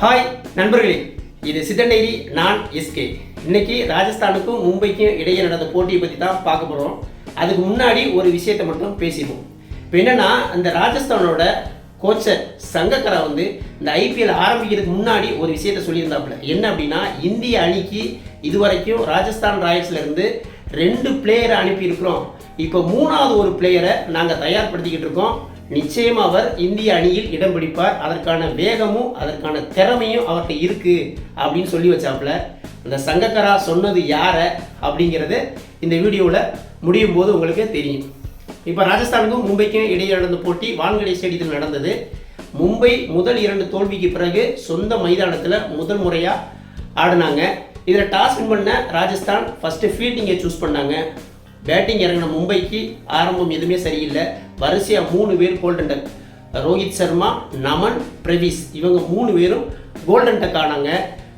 Hi நண்பர்களே. இது சித்தன் diary நான் எஸ்கே. இன்னைக்கு ராஜஸ்தானுக்கும் மும்பைக்கும் இடையே நடந்த போட்டியை பற்றி தான் பார்க்க போகிறோம் அதுக்கு முன்னாடி ஒரு விஷயத்தை மட்டும் பேசிடுவோம் இப்போ என்னென்னா இந்த ராஜஸ்தானோட கோச்சர் சங்கக்கரா வந்து இந்த ஐபிஎல் ஆரம்பிக்கிறதுக்கு முன்னாடி ஒரு விஷயத்த சொல்லியிருந்தாப்புல. என்ன அப்படின்னா இந்திய அணிக்கு இதுவரைக்கும் ராஜஸ்தான் ராயல்ஸ்லேருந்து ரெண்டு பிளேயரை அனுப்பியிருக்கிறோம். இப்போ மூணாவது ஒரு பிளேயரை நாங்கள் தயார்படுத்திக்கிட்டு இருக்கோம். நிச்சயம் அவர் இந்திய அணியில் இடம் பிடிப்பார். அதற்கான வேகமும் அதற்கான திறமையும் அவர்கிட்ட இருக்குது அப்படின்னு சொல்லி வச்சாப்புல. அந்த சங்கக்கரா சொன்னது யாரை அப்படிங்கிறது இந்த வீடியோவில் முடியும் போது உங்களுக்கு தெரியும். இப்போ ராஜஸ்தானுக்கும் மும்பைக்கும் இடையே நடந்த போட்டி வான்கடை ஸ்டேடியத்தில் நடந்தது. மும்பை முதல் இரண்டு தோல்விக்கு பிறகு சொந்த மைதானத்தில் முதல் முறையாக ஆடினாங்க. இதில் டாஸ் வின் பண்ண ராஜஸ்தான் ஃபஸ்ட்டு ஃபீல்டிங்கை சூஸ் பண்ணாங்க. பேட்டிங் இறங்கின மும்பைக்கு ஆரம்பம் எதுவுமே சரியில்லை. வரிசையாக மூணு பேர் golden duck Rohit Sharma Naman Brevis இவங்க மூணு பேரும் கோல்டன் டக் ஆனாங்க.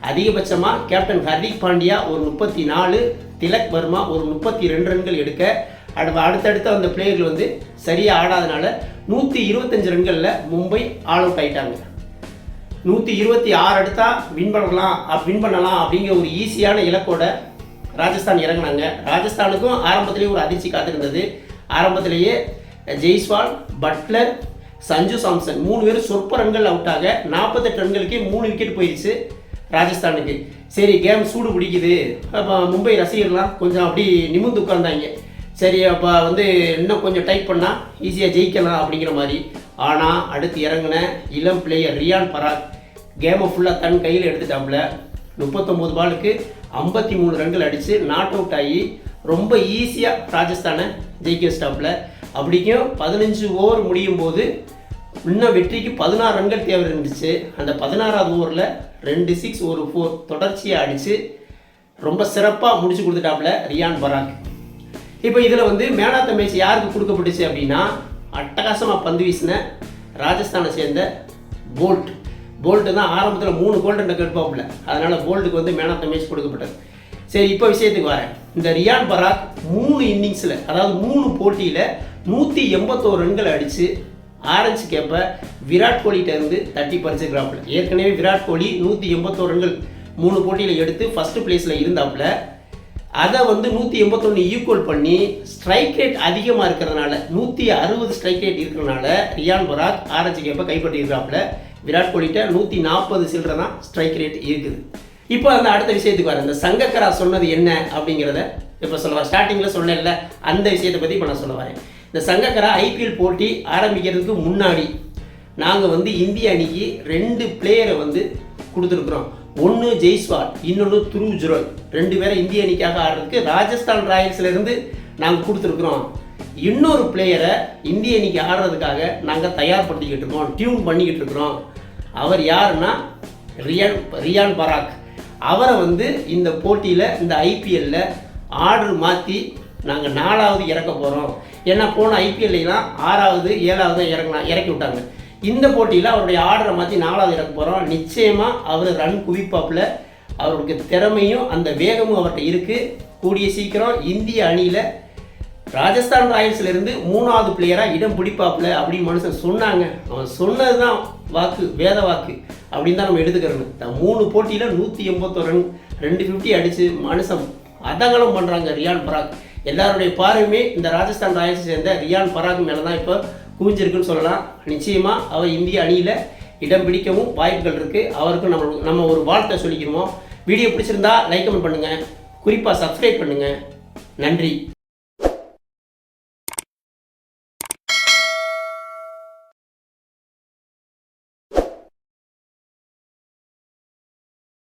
அதிகபட்சமாக கேப்டன் ஹர்திக் பாண்டியா ஒரு முப்பத்தி நாலு திலக் வர்மா ஒரு முப்பத்தி ரெண்டு ரன்கள் எடுக்க. அடுத்த அடுத்தடுத்த அந்த பிளேயர்கள் வந்து சரியாக ஆடாதனால நூற்றி இருபத்தஞ்சு ரன்களில் மும்பை ஆல் அவுட் ஆயிட்டாங்க. நூற்றி இருபத்தி ஆறு அடுத்தால் வின் பண்ணலாம் வின் பண்ணலாம் அப்படிங்கிற ஒரு ஈஸியான இலக்கோட ராஜஸ்தான் இறங்குனாங்க. ராஜஸ்தானுக்கும் ஆரம்பத்திலேயே ஒரு அதிர்ச்சி காத்திருந்தது. ஆரம்பத்திலேயே ஜெய்ஸ்வால் பட்லர் சஞ்சு சாம்சன் மூணு பேரும் சொற்ப ரன்கள் அவுட் ஆக நாற்பத்தெட்டு ரன்களுக்கே மூணு விக்கெட் போயிடுச்சு ராஜஸ்தானுக்கு. சரி கேம் சூடு பிடிக்குது. அப்போ மும்பை ரசிகர்லாம் கொஞ்சம் அப்படி நிமிர்ந்து உட்காந்தாங்க சரி அப்போ வந்து இன்னும் கொஞ்சம் டைப் பண்ணால் ஈஸியாக ஜெயிக்கலாம் அப்படிங்கிற மாதிரி. ஆனால் அடுத்து இறங்கின இளம் பிளேயர் ரியான் பராக் கேமை ஃபுல்லாக தன் கையில் எடுத்துட்டாப்புல. முப்பத்தொம்போது பாலுக்கு ஐம்பத்தி மூணு ரன்கள் அடித்து நாட் அவுட் ஆகி ரொம்ப ஈஸியாக ராஜஸ்தானை ஜெயிக்க ஸ்டாப்பில் அப்படிக்கும் பதினஞ்சு ஓவர் முடியும் போது இன்னும் வெற்றிக்கு பதினாறு ரன்கள் தேவை இருந்துச்சு. அந்த பதினாறாவது ஓவரில் ரெண்டு சிக்ஸ் ஒரு ஃபோர் தொடர்ச்சியாக அடித்து ரொம்ப சிறப்பாக முடிச்சு கொடுத்துட்டாப்புல ரியான் பராக். இப்போ இதில் வந்து மேன் ஆஃப் த மேட்ச் யாருக்கு கொடுக்கப்பட்டுச்சு அப்படின்னா அட்டகாசமாக பந்து வீசின ராஜஸ்தானை சேர்ந்த போல்ட். போல்ட்டு தான் ஆரம்பத்தில் மூணு கோல்டு டக் எடுப்பாப்புல அதனால் போல்ட்டுக்கு வந்து மேன் ஆஃப் த மேட்ச் கொடுக்கப்பட்டது. சரி இப்போ விஷயத்துக்கு வரேன். இந்த ரியான் பராக் மூணு இன்னிங்ஸில் அதாவது மூணு போட்டியில் நூற்றி எண்பத்தோரு ரன்கள் அடித்து ஆரஞ்சு கேப்பை விராட் கோலிகிட்ட இருந்து தட்டி பறிச்சிருக்கிறாப்புல. ஏற்கனவே விராட் கோலி நூற்றி எண்பத்தோரு ரன்கள் மூணு போட்டியில் எடுத்து ஃபஸ்ட்டு பிளேஸில் இருந்தாப்புல. அதை வந்து நூற்றி எண்பத்தொன்று ஈக்குவல் பண்ணி ஸ்ட்ரைக் ரேட் அதிகமாக இருக்கிறதுனால நூற்றி அறுபது ஸ்ட்ரைக் ரேட் இருக்கிறதுனால ரியான் பராக் ஆரஞ்சு கேப்பை கைப்பற்றியிருக்கிறாப்புல விராட் கோலிகிட்ட நூற்றி நாற்பது சில்லற தான் ஸ்ட்ரைக் ரேட் இருக்குது. இப்போ அந்த அடுத்த விஷயத்துக்கு வரேன் இந்த சங்கக்கரா சொன்னது என்ன அப்படிங்கிறத இப்போ சொல்ல ஸ்டார்டிங்கில் சொன்னேன்ல அந்த விஷயத்தை பற்றி இப்போ நான் சொல்ல வரேன். இந்த சங்கக்கரா ஐபிஎல் போட்டி ஆரம்பிக்கிறதுக்கு முன்னாடி நாங்கள் வந்து இந்திய அணிக்கு ரெண்டு பிளேயரை வந்து கொடுத்துருக்குறோம். ஒன்று ஜெய்ஸ்வால் இன்னொன்று துருவ் ஜுரோய். ரெண்டு பேரை இந்திய அணிக்காக ஆடுறதுக்கு ராஜஸ்தான் ராயல்ஸ்லேருந்து நாங்கள் கொடுத்துருக்குறோம். இன்னொரு பிளேயரை இந்திய அணிக்கு ஆடுறதுக்காக நாங்கள் தயார்படுத்திக்கிட்டு இருக்கோம். டியூன் பண்ணிக்கிட்டு இருக்கிறோம். அவர் யாருன்னா? ரியான் ரியான் பராக். அவரை வந்து இந்த போட்டியில் இந்த ஐபிஎல்ல ஆர்டர் மாற்றி நாங்கள் நாலாவது இறக்க போகிறோம் ஏன்னா போன ஐபிஎல்லாம் ஆறாவது ஏழாவது தான் இறக்கி விட்டாங்க. இந்த போட்டியில் அவருடைய ஆர்டரை மாற்றி நாலாவது இறக்க போகிறோம் நிச்சயமாக அவர் ரன் குவிப்பாப்பில் அவருக்கு திறமையும் அந்த வேகமும் அவர்கிட்ட இருக்குது கூடிய சீக்கிரம் இந்திய அணியில் ராஜஸ்தான் ராயல்ஸ்ல இருந்து மூணாவது பிளேயராக இடம் பிடிப்பாப்புல அப்படின்னு மனுஷன் சொன்னாங்க. அவன் சொன்னது தான் வாக்கு வேத வாக்கு. அப்படின்னு தான் நம்ம எடுத்துக்கிறோம் இந்த மூணு போட்டியில் நூற்றி எண்பத்தோரு ரன் ரெண்டு ஃபிஃப்டி அடித்து மனுஷன் அதகலம் பண்ணுறாங்க ரியான் பராக். எல்லாருடைய பார்வையுமே இந்த ராஜஸ்தான் ராயல்ஸ் சேர்ந்த ரியான் பராக் மேலே தான் இப்போ குவிஞ்சிருக்குன்னு சொல்லலாம். நிச்சயமாக அவர் இந்திய அணியில் இடம் பிடிக்கவும் வாய்ப்புகள் இருக்குது அவருக்கும் நம்ம நம்ம ஒரு வாழ்த்தை சொல்லிக்கிறோம் வீடியோ பிடிச்சிருந்தா லைக் கமெண்ட் பண்ணுங்கள் குறிப்பாக சப்ஸ்கிரைப் பண்ணுங்கள் நன்றி.